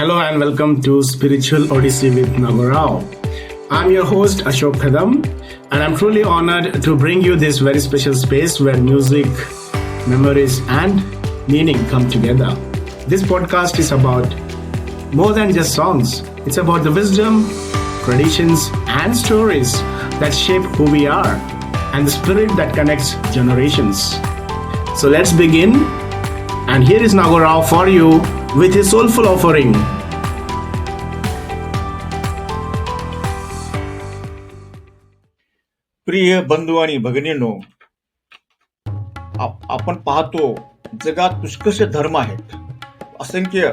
Hello and welcome to Spiritual Odyssey with Nagorao. I'm your host Ashok Kadam and I'm truly honored to bring you this very special space where music, memories and meaning come together. This podcast is about more than just songs. It's about the wisdom, traditions and stories that shape who we are and the spirit that connects generations. So let's begin and here is Nagorao for you with his soulful offering. प्रिय बंधू आणि भगिनींनो आप- आपण पाहतो जगात पुष्कळ धर्म आहेत. असंख्य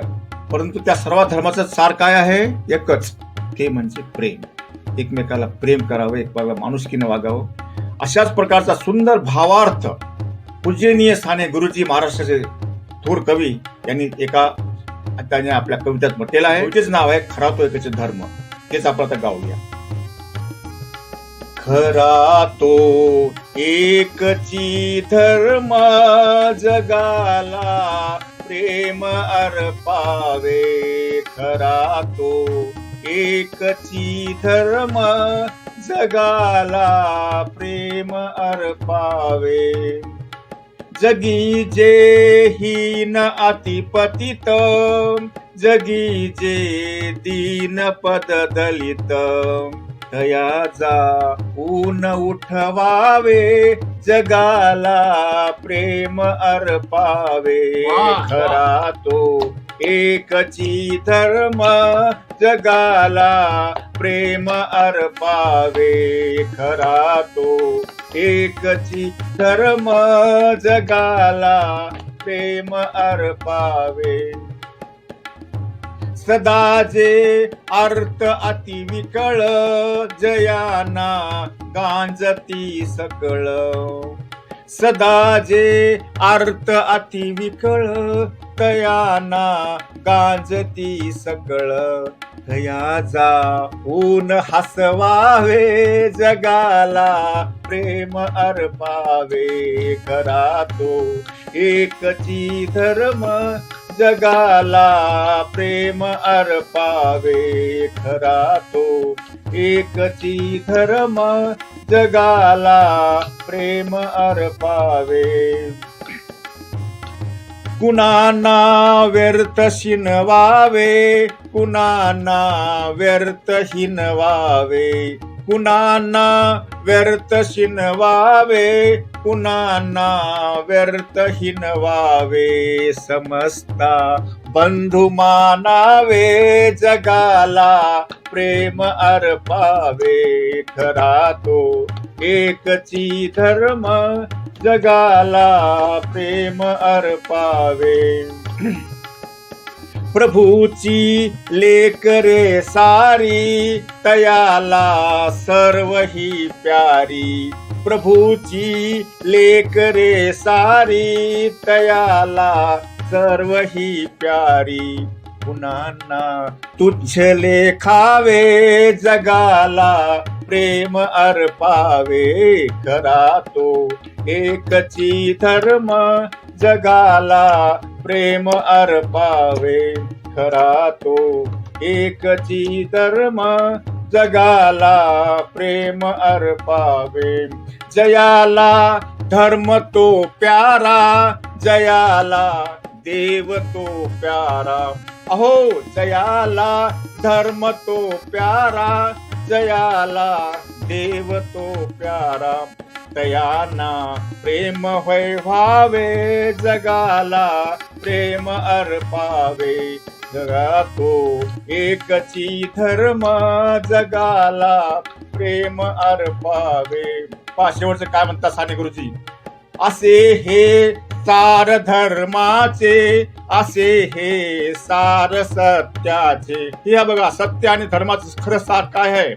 परंतु त्या सर्व धर्माचं सार काय आहे? एकच ते म्हणजे प्रेम. एकमेकाला प्रेम करावं एकमेकाला माणुसकीनं वागावं. अशाच प्रकारचा सुंदर भावार्थ पूजनीय स्थाने गुरुजी महाराष्ट्राचे थोर कवी यांनी एका त्याने आपल्या कवितेत म्हटलेलं आहे. तेच नाव आहे खरा तो एकच धर्म. तेच आपण आता गाऊया. खरा तो एकची धर्म जगाला प्रेम अर्पावे. खरा तो एकची धर्म जगाला प्रेम अर्पावे. जगी जे हीन अतिपतित जगी जे दीन पद दलित. तयाचा ऊन उठवावे जगाला प्रेम अर्पावे! खरा तो एकची धर्म जगाला प्रेम अर्पावे. खरा तो एकची धर्म जगाला प्रेम अर्पावे. सदाचे अर्थ अतिविकळ जयाना गांजती सकळ. सदाजे अर्थ अति विकळ तयाना गांजती सकळ. हृदयाचा ऊन हसवावे जगाला प्रेम अर्पावे. करा तो एकची धर्म जगाला प्रेम अर्पावे. खरा तो एकची धर्म जगाला प्रेम अर्पावे. कुणाना व्यर्थ शिनवावे कुणाना व्यर्थ हिनवावे कुणाना व्यर्थ शिनवावे कुणाना व्यर्थ हिनवावे समस्ता बंधु मानावे जगाला प्रेम अर्पावे खरा तो एकची धर्म जगाला प्रेम अर्पावे. प्रभूची लेकरे सारी तयाला सर्व ही प्यारी. प्रभूची लेकरे सारी तयाला सर्व ही प्यारी. गुणांना तुच्छ लेखावे जगाला प्रेम अर्पावे करा तो एकची धर्म जगाला प्रेम अर्पावे खरा तो एकची धर्म जगाला प्रेम अर्पावे. जयाला धर्म तो प्यारा जयाला देव तो प्यारा. अहो जयाला धर्म तो प्यारा जयाला देव तो प्यारा. तयाना प्रेम होय व्हावे जगाला प्रेम अर्पावे. जगा तो एकची धर्म जगाला प्रेम अर्पावे. पाचशे वर्ष काय म्हणतात साने गुरुजी? असे हे सार धर्माचे असे हे सार सत्याचे. हे बघा सत्य आणि धर्माचं खरं सार काय आहे?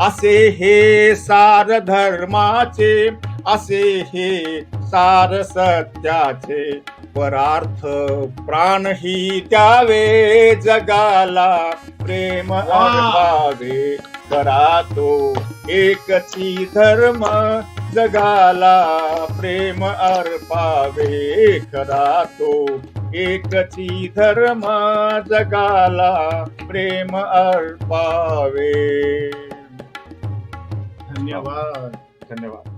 असे हे सार धर्माचे असे हे सार सत्याचे. परार्थ प्राण ही द्यावे जगाला प्रेम अर्पावे करा तो एकती धर्म जगाला प्रेम अर्पावे खरा तो. एकची धर्म जगाला प्रेम अर्पावे. धन्यवाद. धन्यवाद.